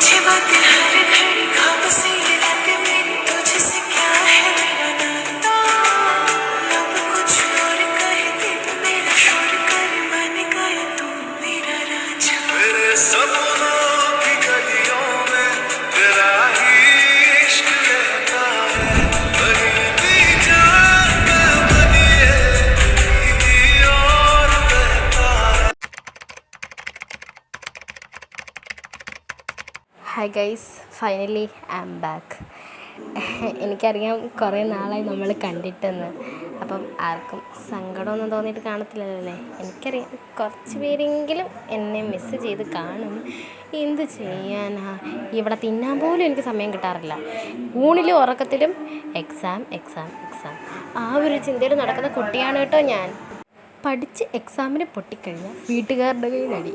मुझे बातें हर घड़ी ख्वाब से ये मेरी hi guys finally I am back എനിക്കറിയാം കുറേ നാളായി നമ്മൾ കണ്ടിട്ടെന്ന്. അപ്പം ആർക്കും സങ്കടമൊന്നും തോന്നിയിട്ട് കാണത്തില്ലല്ലേ എനിക്കറിയാം കുറച്ച് പേരെങ്കിലും എന്നെ മിസ്സ് ചെയ്ത് കാണും. എന്ത് ചെയ്യാനാ? ഇവിടെ തിന്നാൻ പോലും എനിക്ക് സമയം കിട്ടാറില്ല. ഊണിലും ഉറക്കത്തിലും എക്സാം എക്സാം എക്സാം ആ ഒരു ചിന്തയിൽ നടക്കുന്ന കുട്ടിയാണ് കേട്ടോ ഞാൻ. പഠിച്ച് എക്സാമിന് പൊട്ടിക്കഴിഞ്ഞാൽ വീട്ടുകാരുടെ കയ്യിൽ നടി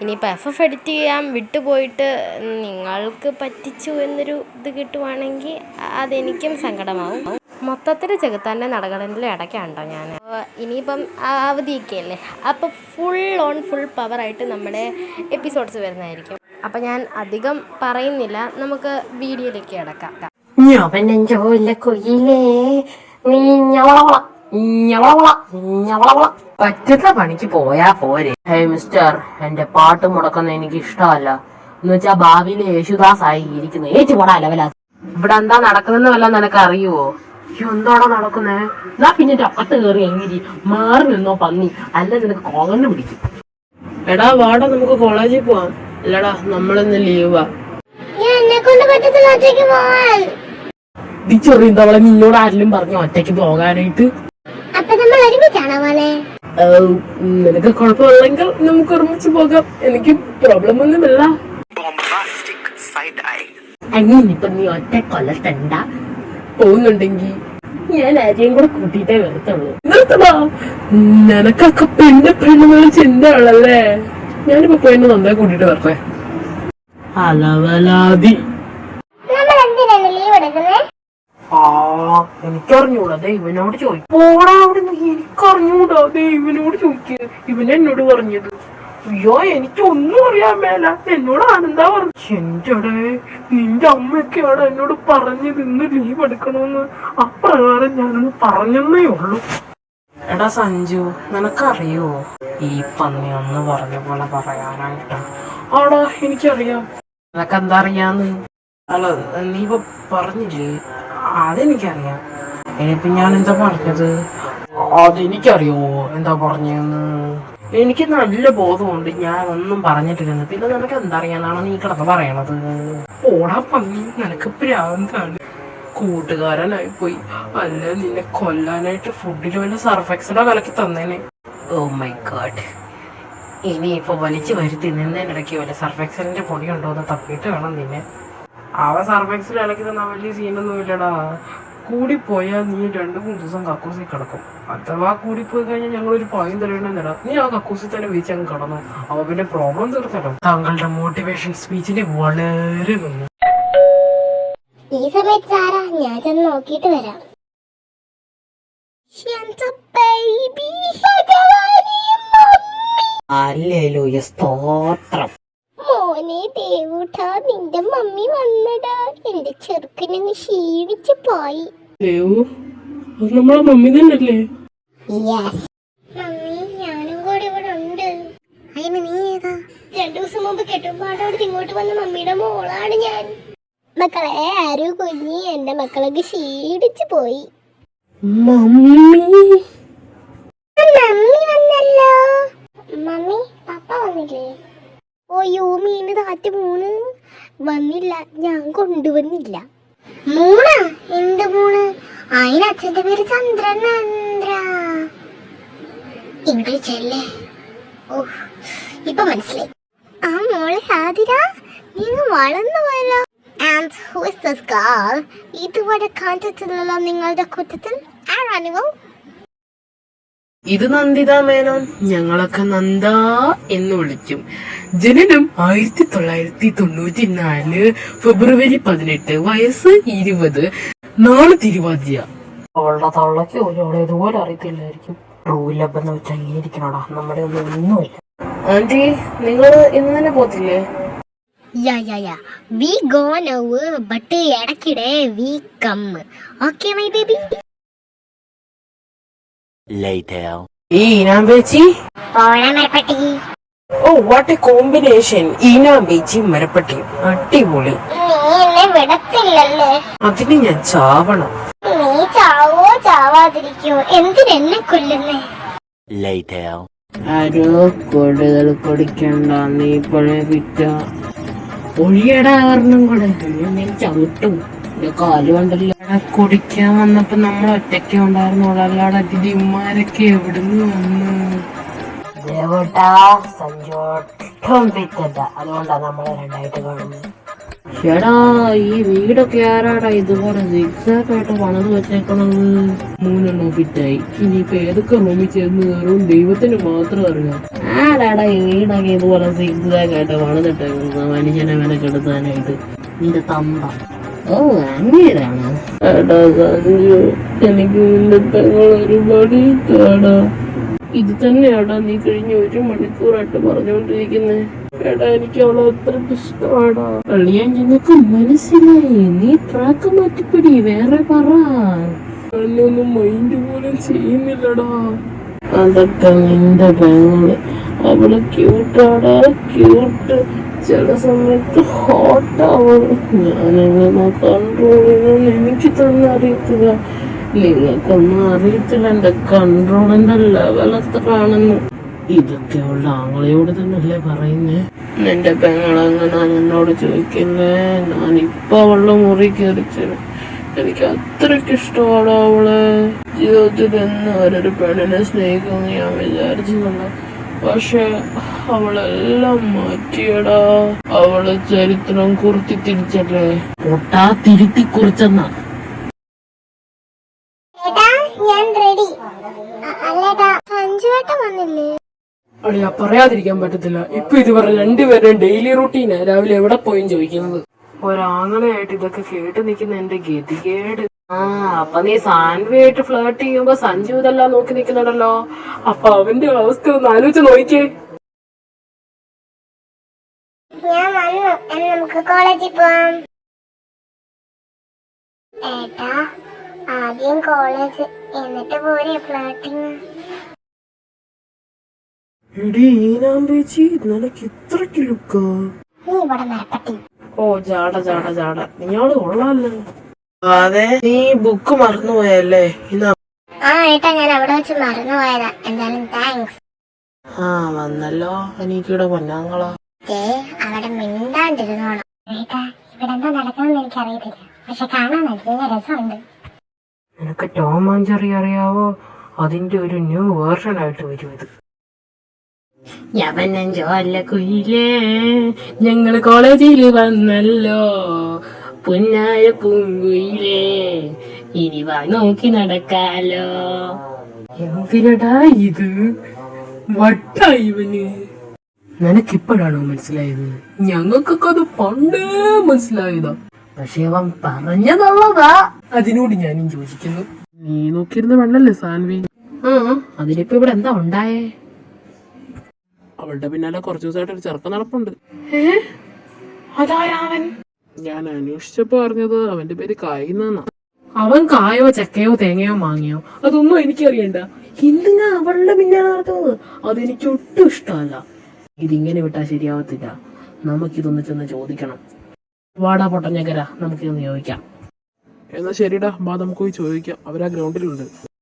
ഇനിയിപ്പോൾ എഫ് എഫ് എഡിറ്റ് ചെയ്യാൻ വിട്ടുപോയിട്ട് നിങ്ങൾക്ക് പറ്റിച്ചു എന്നൊരു ഇത് കിട്ടുവാണെങ്കിൽ അതെനിക്കും സങ്കടമാവും. മൊത്തത്തിൽ ചെകുത്താന്റെ നടകളിൽ ഇടയ്ക്കാണ്ടോ ഞാൻ ഇനിയിപ്പം അവധിയൊക്കെ അല്ലേ അപ്പോൾ ഫുൾ ഓൺ ഫുൾ പവറായിട്ട് നമ്മുടെ എപ്പിസോഡ്സ് വരുന്നതായിരിക്കും. അപ്പം ഞാൻ അധികം പറയുന്നില്ല നമുക്ക് വീഡിയോയിലേക്ക് കിടക്കാം. ഞാൻ കൊയിലേ നീ ഞവളവള പറ്റുന്ന പണിക്ക് പോയാ പോരെ. ഹേ മിസ്റ്റർ എന്റെ പാട്ട് മുടക്കുന്ന എനിക്ക് ഇഷ്ടമല്ല. എന്ന് വെച്ചാ ഭാവിയിലെ യേശുദാസ് ആയി ഇരിക്കുന്നു. ഏച്ചു പോടാ ലെവലാ ഇവിടെ എന്താ നടക്കുന്നെന്ന് വല്ല നിനക്ക് അറിയുവോ എന്താണോ എന്താടാ നടക്കുന്നേ? എന്നാ പിന്നെ അപ്പത്ത് കയറി എങ്ങനെ മാറി നിന്നോ പന്നി. അല്ല നിനക്ക് കോങ്ങണ്ണു പിടിക്കും. എടാ വാടാ നമുക്ക് കോളേജിൽ പോവാം. അല്ലടാ നമ്മളിന്ന് ലീവാ. നീ നിന്നോട് ആരെങ്കിലും പറഞ്ഞു ഒറ്റയ്ക്ക് പോകാനായിട്ട്? ഒരുമിച്ചാണോ മോനെ? നിനക്ക് കുഴപ്പമില്ലെങ്കിൽ നമുക്ക് ഒരുമിച്ച് പോകാം. എനിക്ക് പ്രോബ്ലം ഒന്നുമില്ല. ഇപ്പൊ നീ ഒറ്റ കൊല്ലത്തണ്ട. പോകുന്നുണ്ടെങ്കിൽ ഞാൻ ആരെയും കൂടെ കൂട്ടിട്ടേ വരത്തുള്ളൂ. നിർത്തടാ നിനക്കൊക്കെ പെണ്ണ് പെണ്ണുങ്ങൾ ചിന്തകളല്ലേ ഞാനിപ്പോ പെണ്ണ് നന്നായി കൂട്ടിട്ട് വരട്ടെ. അലവലാതി നമ്മൾ എന്തിനാണ് ലീവ് എടുക്കുന്നത് ആ എനിക്കറിഞ്ഞൂടാ ദൈവനോട് ചോദിക്കും. പോടാ അവിടെ എനിക്കറിഞ്ഞൂടാ. ദൈവനോട് ചോദിക്കുക ഇവൻ എന്നോട് പറഞ്ഞത്. അയ്യോ എനിക്ക് ഒന്നും അറിയാൻ മേല. എന്നോട് ആനന്ദാ പറഞ്ഞു എന്റെടെ നിന്റെ അമ്മയൊക്കെയാണ് എന്നോട് പറഞ്ഞത്. ഇന്ന് ലീവ് എടുക്കണമെന്ന്. അപ്രകാരം ഞാനൊന്ന് പറഞ്ഞെന്നേ ഉള്ളൂ. എടാ സഞ്ജു നിനക്കറിയോ? ഈ പന്നി ഒന്ന് പറഞ്ഞ പോലെ പറയാനായിട്ടാ. ആടാ എനിക്കറിയാം. നിനക്കെന്താ അറിയാന്ന്? അല്ല നീ ഇപ്പൊ പറഞ്ഞില്ലേ? അതെനിക്കറിയാം. ഇനിയിപ്പൊ ഞാൻ എന്താ പറഞ്ഞത്? അതെനിക്കറിയോ? എന്താ പറഞ്ഞെന്ന്? എനിക്ക് നല്ല ബോധമുണ്ട്. ഞാൻ ഒന്നും പറഞ്ഞിട്ടില്ലെന്ന്. പിന്നെ നിനക്ക് എന്തറിയാനാണ് നീ കിടന്ന് പറയണത്? ഓടാ പന്നി. നിനക്ക് പ്രാന്താണ് കൂട്ടുകാരനായി പോയി. അല്ല നിന്നെ കൊല്ലാനായിട്ട് ഫുഡിൽ വല്ല സർഫെക്സിലോ കലക്കി തന്നേനെ. ഓ മൈ ഗോഡ് ഇപ്പൊ വലിച്ചു വരുത്തി നിന്നതിനിടയ്ക്ക് വല്ല സർഫെക്സലിന്റെ പൊടി ഉണ്ടോ എന്ന് തപ്പിയിട്ട് വേണം നിന്നെ. അവ സർവൈക്സിൽ ഇളക്കി തന്ന വലിയ സീനൊന്നും ഇല്ലടാ കൂടിപ്പോയാൽ നീ രണ്ടു മൂന്ന് ദിവസം കക്കൂസിൽ കിടക്കും. അഥവാ കൂടിപ്പോയി കഴിഞ്ഞാൽ ഞങ്ങൾ ഒരു പായം തരണമെന്നില്ല നീ ആ കക്കൂസിൽ തന്നെ വീച്ച് അങ്ങ് കിടന്നു. അവ പിന്നെ പ്രോബ്ലം തീർത്തല്ലോ. താങ്കളുടെ മോട്ടിവേഷൻ സ്പീച്ചിന് വളരെ നന്ദി ഈ സമയത്ത് സാറാ ഞാൻ ചെന്ന് നോക്കിയിട്ട് വരാം. ബേബി അല്ലേലോ സ്തോത്രം. മോനെ ദേവൂട്ടാ നിന്റെ മമ്മി വന്നടാ. എന്റെ ചെറുക്കനങ്ങ് ക്ഷീണിച്ച് പോയി. ദേവു അത് നമ്മളെ മമ്മി തന്നെയല്ലേ? മമ്മി ഞാനും കൂടി ഇവിടെ ഉണ്ട്. അതിന് നീ ഏതാ? രണ്ടു ദിവസം മുമ്പ് കെട്ടുമ്പാടോട് ഇങ്ങോട്ട് വന്ന മമ്മിയുടെ മോളാണ് ഞാൻ. മക്കളെ ആരോ കുഞ്ഞി എന്റെ മക്കളൊക്കെ ക്ഷീണിച്ചു പോയി. മമ്മി. മമ്മി വന്നല്ലോ. മമ്മി പപ്പ വന്നില്ലേ? ഓയോ മീന് താറ്റ് മൂന്ന് വന്നില്ല ഞാൻ കൊണ്ടുവന്നില്ല. മൂണ? എന്ത് മൂണ്? അതിന് പേര് ചന്ദ്രൻ നന്ദ്ര ഇംഗ്ലീഷ് അല്ലേ ഓ ഇപ്പൊ മനസ്സിലായി. ആ മോളെ ആതിര നിങ്ങൾ വളർന്നു പോയല്ലോ ഇതുവരെ കണ്ടിട്ടില്ലല്ലോ നിങ്ങളുടെ കൂട്ടത്തിൽ ആരാണിവോ? ഇത് നന്ദിത മേനോൻ. ഞങ്ങളൊക്കെ നന്ദ എന്ന് വിളിക്കും. ജനനം ആയിരത്തി തൊള്ളായിരത്തി തൊണ്ണൂറ്റി നാല് ഫെബ്രുവരി പതിനെട്ട് വയസ്സ് ഇരുപത്. നാൾ തിരുവാതിര. അവളുടെ തള്ളക്ക് ഒരാളെ ഇതുപോലെ അറിയത്തില്ലായിരിക്കും. റൂലബ് എന്ന് വെച്ചാൽ ഇങ്ങനെ ഇരിക്കണോടാ. നമ്മുടെ ഒന്നും ഒന്നുമില്ല. ആന്റി നിങ്ങൾ ഇന്ന് തന്നെ പോത്തില്ലേ ya ya ya. We go now but ഇടയ്ക്കിടെ we come okay my baby Later. പോരാ മരപ്പട്ടി. ഓ വാട്ട് എ കോമ്പിനേഷൻ ഈനാമ്പേച്ചി മരപ്പട്ടി. അടിപൊളി. നീ എന്നെ വിടത്തില്ലല്ലേ? അതിന് ഞാൻ ചാവണം. നീ ചാവോ ചാവാതിരിക്കോ? എന്തിനെന്നെ കൊല്ലുന്നേ? Later. ആരോ കൂടുതൽ കൊടുക്കണ്ട നീ ഇപ്പോഴേ വിറ്റ. ഒഴിയടാ കാരണം കൂടെ. നീ ചവിട്ടും. കുടിക്കാൻ വന്നപ്പോ നമ്മൾ ഒറ്റയ്ക്ക് ഉണ്ടായിരുന്നുള്ളൂ അല്ലാതെ അതിഥിമാരൊക്കെ എവിടുന്ന് വന്നു? ദേവട്ടാ സഞ്ചോട്ടം വിറ്റല്ല അതുകൊണ്ടാ നമ്മളെ രണ്ടായിട്ട് കാണുന്നത് ചേടാ ഈ വീടൊക്കെ ആരാടാ ഇതുപോലെ സിക്സാക്ക് ആയിട്ട് പണിത് വെച്ചേക്കണത്? മൂന്നെണ്ണം ഫിറ്റായി ഇനിയിപ്പോ ഏതൊക്കെ റൂമിൽ ചേർന്ന് കയറും? ദൈവത്തിന് മാത്രം അറിയാം. ആരാടാ ഈ വീടൊക്കെ ഇതുപോലെ സിക്സാക്ക് ആയിട്ട് പണിതിട്ടേക്കുന്നത് മനുഷ്യനെ വില കെടുത്താനായിട്ട്. നിന്റെ തമ്പ. ഓ എനിക്ക് നിന്റെ പെങ്ങൾ ഒരുപാട് ഇഷ്ടാടാ ഇത് തന്നെയാടാ നീ കഴിഞ്ഞ ഒരു മണിക്കൂറായിട്ട് പറഞ്ഞുകൊണ്ടിരിക്കുന്നേ. എടാ എനിക്ക് അവളെ അത്ര ഇഷ്ടമാടാ. അളിയാൻ ഞങ്ങൾക്ക് മനസ്സിലായി. നീ ട്രാക്ക് മാറ്റിപ്പിടി വേറെ പറ. മൈൻഡ് പോലും ചെയ്യുന്നില്ലടാ. അതൊക്കെ നിന്റെ പെങ്ങൾ. അവൾ ക്യൂട്ടാടാ ക്യൂട്ട് ചില സമയത്ത് ഹോട്ടാവൾ ഞാനെങ്ങനെ കൺട്രോൾ ചെയ്യുമെന്ന് എനിക്ക് തന്നെ അറിയത്തില്ല. നിങ്ങൾക്കൊന്നും അറിയത്തില്ല. എന്റെ കൺട്രോളിന്റെ ലെവൽ എത്രയാണെന്ന് ഇതൊക്കെ അവളുടെ ആങ്ങളയോട് തന്നെയല്ലേ പറയുന്നേ? നിന്റെ പെങ്ങളങ്ങനെ എന്നോട് ചോദിക്കുന്നേ? ഞാൻ ഇപ്പൊ അവളുടെ മുറി കയറിച്ചത് എനിക്ക് അത്രയ്ക്ക് ഇഷ്ടമാണ് അവളെ. ജീവിതത്തിൽ എന്ന് അവരൊരു പെണ്ണിനെ സ്നേഹിക്കുമെന്ന് ഞാൻ വിചാരിച്ചില്ല പക്ഷെ അവളെല്ലാം മാറ്റിയടാ. അവൾ ചരിത്രം കുറിച്ച് തിരിച്ചല്ലേ പൊട്ടാ തിരുത്തി കുറിച്ചെന്നാ. ഏട്ടാ ഞാൻ റെഡി അല്ലേട്ടാ സഞ്ജുവേട്ടൻ വന്നില്ലേ? അളിയാ പറയാതിരിക്കാൻ പറ്റത്തില്ല. ഇപ്പൊ ഇതുവരെ രണ്ടുപേരും ഡെയിലി റൂട്ടീനാ രാവിലെ എവിടെ പോയും ചോദിക്കുന്നത്? ഒരാങ്ങളെയായിട്ട് ഇതൊക്കെ കേട്ട് നിൽക്കുന്ന എന്റെ ഗതികേട്. ആ അപ്പൊ നീ സാൻവിയായിട്ട് ഫ്ലേർട്ട് ചെയ്യുമ്പോ സഞ്ജു ഇതെല്ലാം നോക്കി നിൽക്കുന്നുണ്ടല്ലോ. അപ്പൊ അവന്റെ അവസ്ഥ ഒന്ന് ആലോചിച്ച് നോക്കിയേ. ഞാൻ വന്നു. എന്ന് നമുക്ക് കോളേജിൽ പോവാം. ഏട്ടാ ആദ്യം കോളേജ് എന്നിട്ട് പോരെ ഫ്ലാറ്റിങ് എടി ഈനാമ്പേച്ചി നിനക്ക് ഇത്രക്ക് ലുക്കാ? നീ ഇവിടെ ഓ ജാട ജാട ജാട. നീയാൾ കൊള്ളാല്ലേ. അതെ. നീ ബുക്ക് മറന്നുപോയല്ലേ? പോയല്ലേ ആ ഏട്ടാ ഞാൻ അവിടെ വെച്ച് മറന്നുപോയതാ. എന്തായാലും താങ്ക്സ് ആ വന്നല്ലോ. എനിക്കിവിടെ പൊന്നാങ്ങളാ. ഏ അവിടെ മിണ്ടാണ്ടിരുന്നോണം. ഏട്ടാ ഇവിടെ എന്താ നടക്കണമെന്ന് എനിക്കറിയത്തില്ല. പക്ഷെ കാണാൻ നല്ല രസമുണ്ട്. നിനക്ക് ടോം ജെറി അറിയാവോ? അതിന്റെ ഒരു ന്യൂ വേർഷൻ ആയിട്ട് വരും ഇത്. ഞാൻ കുയിലേ ഞങ്ങൾ കോളേജിൽ വന്നല്ലോ. പൊന്നായ പൂങ്കുയിലേ. ഇനി വാ നോക്കി നടക്കാലോ. എന്തിനടാ ഇത്? വട്ടായിവന് നിനക്കിപ്പോഴാണോ മനസ്സിലായത്? ഞങ്ങൾക്കൊക്കെ അത് പണ്ടേ മനസ്സിലായതാ. പക്ഷെ അവൻ പറഞ്ഞതുള്ളതാ അതിനോട് ഞാനും ചോദിക്കുന്നു നീ നോക്കിയിരുന്ന പെണ്ണല്ലേ സാൻവി? അതിനിപ്പോ ഇവിടെ എന്താ ഉണ്ടായേ? അവളുടെ പിന്നാലെ കുറച്ചു ദിവസമായിട്ട് ഒരു ചെറുക്കം നടപ്പുണ്ട് അതാരാവൻ ഞാൻ അന്വേഷിച്ചപ്പോ അറിഞ്ഞത് അവന്റെ പേര് കായിന്നാ അവൻ കായോ ചക്കയോ തേങ്ങയോ മാങ്ങിയോ? അതൊന്നും എനിക്കറിയണ്ട. എന്തിനാ അവളുടെ പിന്നാലെ നടത്തുന്നത് അതെനിക്ക് ഒട്ടും ഇഷ്ടമല്ല. ഇതിങ്ങനെ വിട്ടാ ശരിയാവത്തില്ല. നമുക്കിതൊന്ന് ചെന്ന് ചോദിക്കണം. വാടാ പൊട്ടഞ്ഞക്കര നമുക്കിതൊന്ന് ചോദിക്കാം. എന്നാ ശരിടാ ബാ നമുക്ക് പോയി ചോദിക്കാം. അവരാ ഗ്രൗണ്ടിലുണ്ട്.